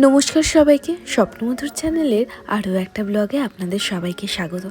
নমস্কার সবাইকে, স্বপ্নমধুর চ্যানেলের আরও একটা ব্লগে আপনাদের সবাইকে স্বাগত।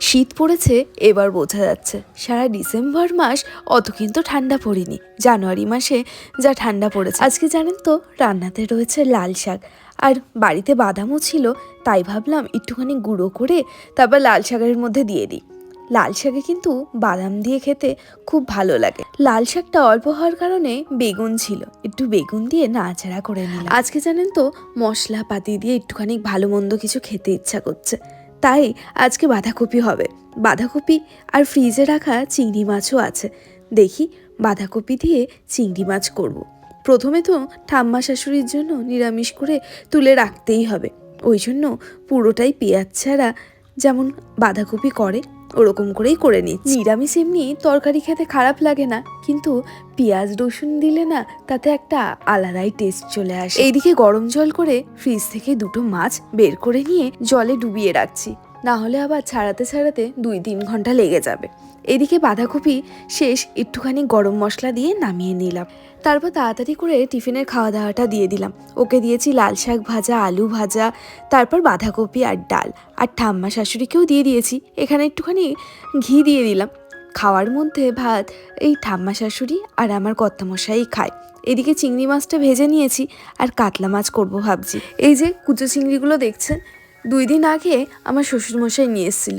শীত পড়েছে, এবার বোঝা যাচ্ছে। সারা ডিসেম্বর মাস অত কিন্তু ঠান্ডা পড়েনি। জানুয়ারি মাসে যা ঠান্ডা পড়েছে। আজকে জানেন তো, রান্নাতে রয়েছে লাল শাক। আর বাড়িতে বাদামও ছিল, তাই ভাবলাম একটুখানি গুঁড়ো করে তারপর লাল শাকের মধ্যে দিয়ে দিই। লাল শাকে কিন্তু বাদাম দিয়ে খেতে খুব ভালো লাগে। লাল শাকটা অল্প হওয়ার কারণে বেগুন ছিল। একটু বেগুন দিয়ে নাড়াচাড়া করে নিলাম। আজকে জানেন তো মশলা পাতি দিয়ে একটুখানি ভালো মন্দ কিছু খেতে ইচ্ছা করছে। তাই আজকে বাঁধাকপি হবে। বাঁধাকপি আর ফ্রিজে রাখা চিংড়ি মাছও আছে। দেখি বাঁধাকপি দিয়ে চিংড়ি মাছ করব। প্রথমে তো ঠাম্মা শাশুড়ির জন্য নিরামিষ করে তুলে রাখতেই হবে। ওই জন্য পুরোটাই পেঁয়াজ ছাড়া যেমন বাঁধাকপি করে ওরকম করেই করে নিচ্ছি। নিরামিষ এমনি তরকারি খেতে খারাপ লাগে না কিন্তু পেঁয়াজ রসুন দিলে না তাতে একটা আলাদাই টেস্ট চলে আসে। এইদিকে গরম জল করে ফ্রিজ থেকে দুটো মাছ বের করে নিয়ে জলে ডুবিয়ে রাখছি। না হলে আবার ছাড়াতে ছাড়াতে দুই তিন ঘণ্টা লেগে যাবে। এদিকে বাঁধাকপি শেষ একটুখানি গরম মশলা দিয়ে নামিয়ে নিলাম। তারপর তাড়াতাড়ি করে টিফিনের খাওয়া দাওয়াটা দিয়ে দিলাম। ওকে দিয়েছি লাল শাক ভাজা, আলু ভাজা, তারপর বাঁধাকপি আর ডাল। আর ঠাম্মা শাশুড়িকেও দিয়ে দিয়েছি। এখানে একটুখানি ঘি দিয়ে দিলাম। খাওয়ার মধ্যে ভাত এই ঠাম্মা শাশুড়ি আর আমার কর্তামশাই খায়। এদিকে চিংড়ি মাছটা ভেজে নিয়েছি আর কাতলা মাছ করব ভাবছি। এই যে কুচো চিংড়িগুলো দেখছেন দুই দিন আগে আমার শ্বশুরমশাই নিয়ে এসেছিল।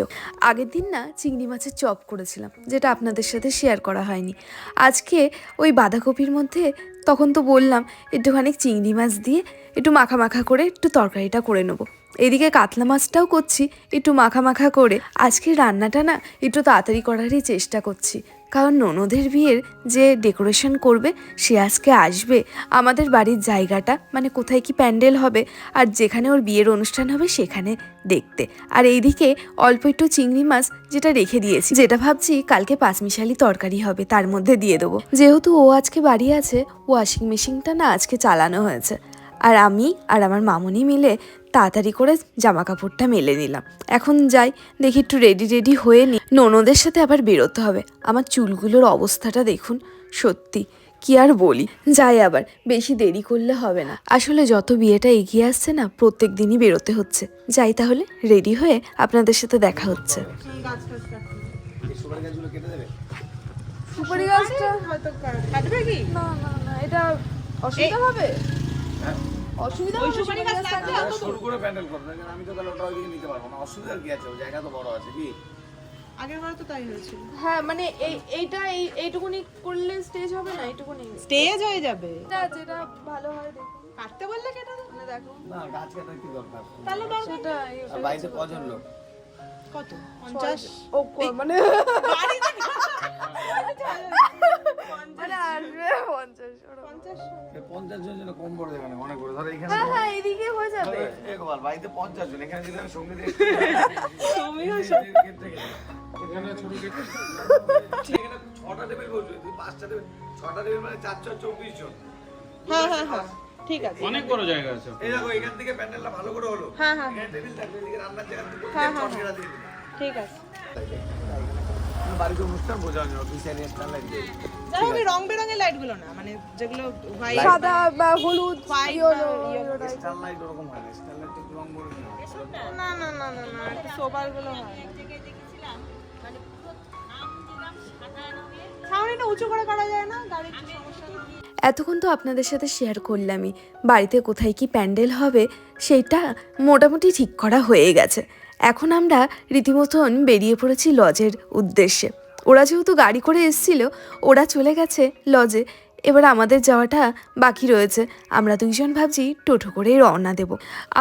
আগের দিন না চিংড়ি মাছের চপ করেছিলাম, যেটা আপনাদের সাথে শেয়ার করা হয়নি। আজকে ওই বাঁধাকপির মধ্যে তখন তো বললাম, একটুখানি চিংড়ি মাছ দিয়ে একটু মাখা মাখা করে একটু তরকারিটা করে নেব। এদিকে কাতলা মাছটাও করছি, একটু মাখা মাখা করে। আজকে রান্নাটা না একটু তাড়াতাড়ি করারই চেষ্টা করছি। কারণ ননদের বিয়ের যে ডেকোরেশন করবে, সে আজকে আসবে। আমাদের বাড়ির জায়গাটা মানে কোথায় কি প্যান্ডেল হবে, আর যেখানে ওর বিয়ের অনুষ্ঠান হবে সেখানে দেখতে। আর এইদিকে অল্প একটু চিংড়ি মাছ যেটা রেখে দিয়েছি, যেটা ভাবছি কালকে পাঁচমিশালি তরকারি হবে, তার মধ্যে দিয়ে দেবো। যেহেতু ও আজকে বাড়ি আছে ওয়াশিং মেশিনটা না আজকে চালানো হয়েছে। আর আমি আর আমার মামুনি মিলে তাড়াতাড়ি করে জামা কাপড়টা মেলে নিলাম। এখন যাই দেখি একটু রেডি রেডি হয়ে নি। ননদের সাথে আবার বেরোতে হবে। আমার চুলগুলোর অবস্থাটা দেখুন সত্যি। কি আর বলি? যাই আবার বেশি দেরি করলে হবে না। আসলে যত বিয়েটা এগিয়ে আসছে না প্রত্যেক দিনই বেরোতে হচ্ছে। যাই তাহলে রেডি হয়ে আপনাদের সাথে দেখা হচ্ছে। সুপারি গাছটা হয়তো কাটবে কি? না না না এটা অসুবিধা হবে? হ্যাঁ? অসুবিধা শুরু করে প্যান্ডেল করব না আমি তো তাহলে ওটা ওইদিকে নিতে পারব না অসুবিধার কি আছে ওই জায়গা তো বড় আছে কি? আগের বার তো তাই হয়েছিল। হ্যাঁ মানে এই এইটা এই এইটুকুনি করলে স্টেজ হবে না এইটুকুনি। স্টেজ হয়ে যাবে। এটা যেটা ভালো হয় দেখুন। কাটতে বললে কেটে মানে দেখো। না গাছ কাটার কি দরকার? তাহলে সেটা আর কজন লোক? কত? পঞ্চাশ? ও মানে আসবে পঞ্চাশ পঞ্চাশ জন যেন কম পড়ে যাবে না করে। ধরো এখানে হ্যাঁ হ্যাঁ এদিকে হয়ে যাবে। একবার বাড়িতে পঞ্চাশ জন এখানে যদি আমি তুমিও এখানে ছোট এখানে ছটা টেবিল বসবে তুই পাঁচটা টেবিল ছটা টেবিল মানে চার চার চব্বিশ জন। হ্যাঁ হ্যাঁ হ্যাঁ ঠিক আছে? অনেক বড় জায়গা আছে। এই দেখো এখান থেকে প্যান্ডেলটা ভালো করে হলো। হ্যাঁ হ্যাঁ। টেবিল থাকবে এদিকে রান্নার জায়গা হ্যাঁ, হ্যাঁ, দিবে ঠিক আছে। বাড়িতে অনুষ্ঠান বোঝা যায় অফিসিয়ালি স্টাইল যাই হোক রং বেরঙের লাইটগুলো না মানে যেগুলো হোয়াইট সাদা বা হলুদ ইয়েলো স্টার লাইট ওরকম হয় না স্টার লাইট একটু রং বলে না না না না না একটু সোবারগুলো হয়। ছাউনিটা উঁচু করে করা যায় না? গাড়ির সমস্যা। এতক্ষণ তো আপনাদের সাথে শেয়ার করলামই। বাড়িতে কোথায় কি প্যান্ডেল হবে, সেইটা মোটামুটি ঠিক করা হয়ে গেছে। এখন আমরা রীতিমতন বেরিয়ে পড়েছি লজের উদ্দেশ্যে। ওরা যেহেতু গাড়ি করে এসছিল, ওরা চলে গেছে লজে। এবার আমাদের যাওয়াটা বাকি রয়েছে। আমরা দুইজন ভাবছি টোটো করেই রওনা দেব।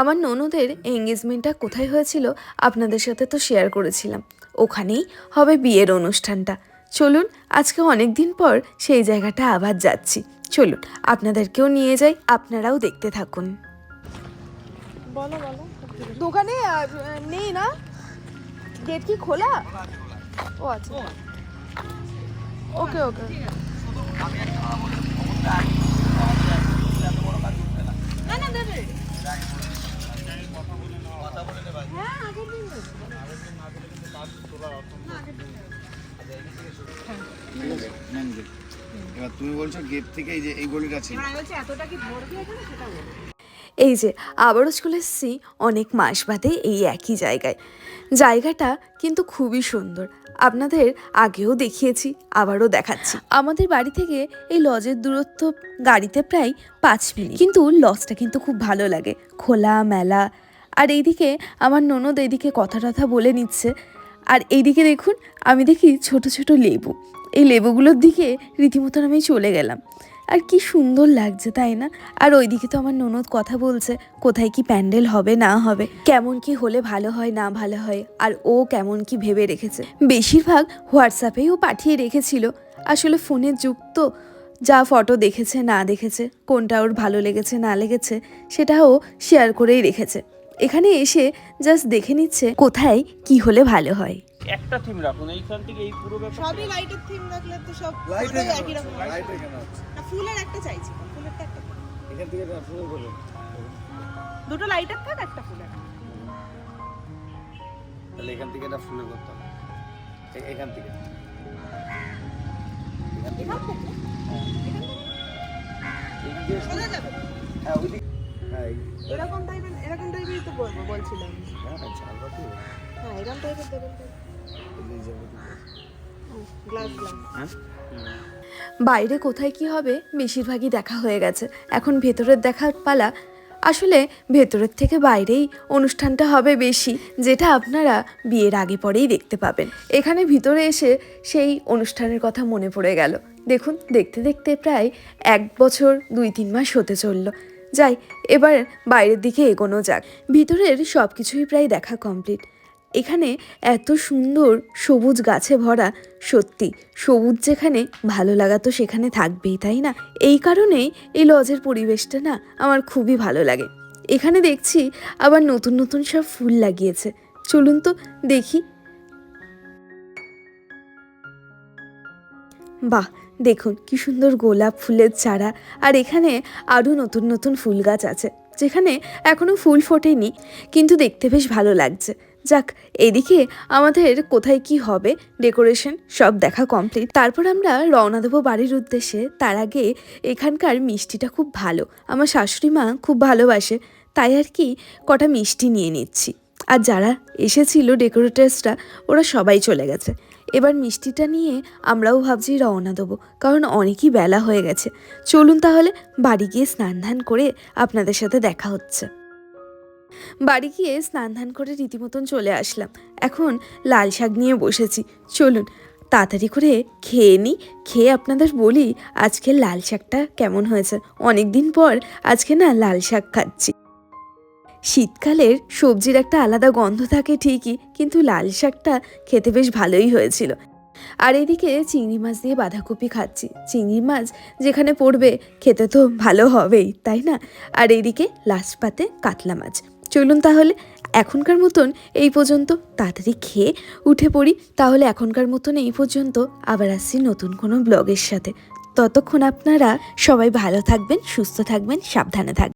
আমার ননদের এঙ্গেজমেন্টটা কোথায় হয়েছিল, আপনাদের সাথে তো শেয়ার করেছিলাম। ওখানেই হবে বিয়ের অনুষ্ঠানটা। চলুন, আজকে অনেক দিন পর সেই জায়গাটা আবার যাচ্ছি। চলুন, আপনাদেরকেও নিয়ে যাই, আপনারাও দেখতে থাকুন। বলো বলো। দোকানে নেই না? গেট কি খোলা? ও আচ্ছা। ওকে ওকে। গেট থেকে এই যে এই গলিটা ছিল। এতটা কি এখানে সেটা বলো। এই যে আবারও চলে এসেছি অনেক মাস বাদে এই একই জায়গায়। জায়গাটা কিন্তু খুবই সুন্দর। আপনাদের আগেও দেখিয়েছি আবারও দেখাচ্ছি। আমাদের বাড়ি থেকে এই লজের দূরত্ব গাড়িতে প্রায় পাঁচ মিনিট। কিন্তু লজটা কিন্তু খুব ভালো লাগে। খোলা মেলা। আর এইদিকে আমার ননদ এইদিকে কথা টথা বলে নিচ্ছে। আর এইদিকে দেখুন আমি দেখি ছোট ছোট লেবু। এই লেবুগুলোর দিকে রীতিমতন আমি চলে গেলাম। আর কি সুন্দর লাগছে, তাই না? আর ওইদিকে তো আমার ননদ কথা বলছে, কোথায় কি প্যান্ডেল হবে, না হবে, কেমন কি হলে ভালো হয়, না ভালো হয়, আর ও কেমন কি ভেবে রেখেছে। বেশিরভাগ হোয়াটসঅ্যাপেই ও পাঠিয়ে রেখেছিল। আসলে ফোনের যুগ তো যা ফটো দেখেছে, না দেখেছে, কোনটা ওর ভালো লেগেছে, না লেগেছে সেটাও শেয়ার করেই রেখেছে। এখানে এসে জাস্ট দেখে নিচ্ছে, কোথায় কি হলে ভালো হয়। একটা থিম রাখুন এইখান থেকে এই পুরো ব্যাপার সবই লাইটের থিম রাখলে তো সব লাইট পুরোটাই একই রকম হবে। লাইট এখানে না, ফুলের একটা চাইছি ফুলেরটা একটা এখান থেকে শুরু করুন দুটো লাইটের থাক একটা ফুলের। তাহলে এখান থেকে এটা ফুলের করতে হবে। এখান থেকে। হ্যাঁ। হ্যাঁ এই- এরকম টাইপের এরকম টাইপেরই তো বলব বলছিলাম। হ্যাঁ হ্যাঁ হ্যাঁ এরকম টাইপের দেবেন বাইরে কোথায় কি হবে? বেশিরভাগই দেখা হয়ে গেছে। এখন ভেতরের দেখার পালা। আসলে ভেতরের থেকে বাইরেই অনুষ্ঠানটা হবে বেশি, যেটা আপনারা বিয়ের আগে পরেই দেখতে পাবেন। এখানে ভিতরে এসে সেই অনুষ্ঠানের কথা মনে পড়ে গেল। দেখুন, দেখতে দেখতে প্রায় এক বছর, দুই তিন মাস হতে চলল। যাই, এবার বাইরের দিকে এগোনো যাক। ভিতরের সব কিছুই প্রায় দেখা কমপ্লিট এখানে এত সুন্দর সবুজ গাছে ভরা, সত্যি সবুজ যেখানে ভালো লাগা তো সেখানে থাকবেই, তাই না? এই কারণেই এই লজের পরিবেশটা না আমার খুবই ভালো লাগে। এখানে দেখছি আবার নতুন নতুন সব ফুল লাগিয়েছে। চলুন তো দেখি। বাহ, দেখুন কি সুন্দর গোলাপ ফুলের চারা। আর এখানে আরও নতুন নতুন ফুল গাছ আছে, যেখানে এখনও ফুল ফোটেনি, কিন্তু দেখতে বেশ ভালো লাগছে। যাক, এদিকে আমাদের কোথায় কি হবে? ডেকোরেশন সব দেখা কমপ্লিট তারপর আমরা রওনা দেবো বাড়ির উদ্দেশ্যে। তার আগে এখানকার মিষ্টিটা খুব ভালো। আমার শাশুড়ি মা খুব ভালোবাসে। তাই আর কি কটা মিষ্টি নিয়ে নিচ্ছি। আর যারা এসেছিল ডেকোরেটার্সরা ওরা সবাই চলে গেছে। এবার মিষ্টিটা নিয়ে আমরাও ভাবছি রওনা দেবো। কারণ অনেকই বেলা হয়ে গেছে। চলুন তাহলে বাড়ি গিয়ে স্নান ধান করে আপনাদের সাথে দেখা হচ্ছে। বাড়ি গিয়ে স্নান ধান করে রীতিমতন চলে আসলাম। এখন লাল শাক নিয়ে বসেছি। চলুন, তাড়াতাড়ি করে খেয়ে নিই খেয়ে আপনাদের বলি, আজকে লাল শাকটা কেমন হয়েছে? অনেক দিন পর আজকে না লাল শাক খাচ্ছি। শীতকালের সবজির একটা আলাদা গন্ধ থাকে ঠিকই, কিন্তু লাল শাকটা খেতে বেশ ভালোই হয়েছিল। আর এদিকে চিংড়ি মাছ দিয়ে বাঁধাকপি খাচ্ছি। চিংড়ি মাছ যেখানে পড়বে, খেতে তো ভালো হবেই, তাই না? আর এদিকে লাস্ট পাতে কাতলা মাছ। চলুন তাহলে, এখনকার মতন এই পর্যন্ত তাড়াতাড়ি খেয়ে উঠে পড়ি। তাহলে এখনকার মতন এই পর্যন্ত আবার আসছি নতুন কোনো ব্লগের সাথে। ততক্ষণ আপনারা সবাই ভালো থাকবেন, সুস্থ থাকবেন, সাবধানে থাকবেন।